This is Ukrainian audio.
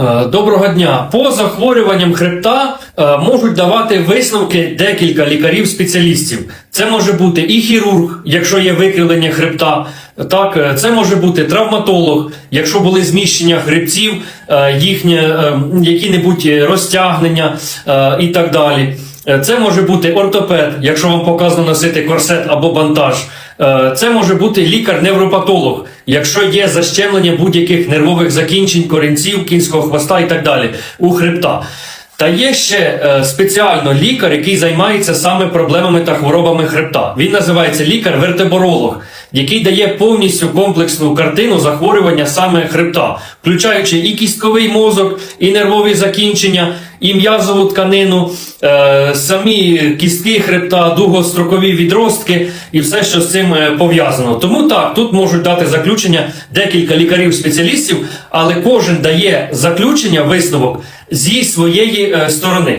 Е, Доброго дня. По захворюванням хребта е, можуть давати висновки декілька лікарів-спеціалістів. Це може бути і хірург, якщо є викривлення хребта. Так, е, це може бути травматолог, якщо були зміщення хребців, їхнє які-небудь розтягнення і так далі. Е, Це може бути ортопед, якщо вам показано носити корсет або бандаж. Е, Це може бути лікар-невропатолог, якщо є защемлення будь-яких нервових закінчень, корінців, кінського хвоста і так далі у хребта. Та є ще е, спеціально лікар, який займається саме проблемами та хворобами хребта. Він називається лікар-вертеборолог, який дає повністю комплексну картину захворювання саме хребта, включаючи і кістковий мозок, і нервові закінчення, і м'язову тканину, е, самі кістки хребта, довгострокові відростки і все, що з цим е, пов'язано. Тому так, тут можуть дати заключення декілька лікарів-спеціалістів, але кожен дає заключення, висновок зі своєї е, сторони.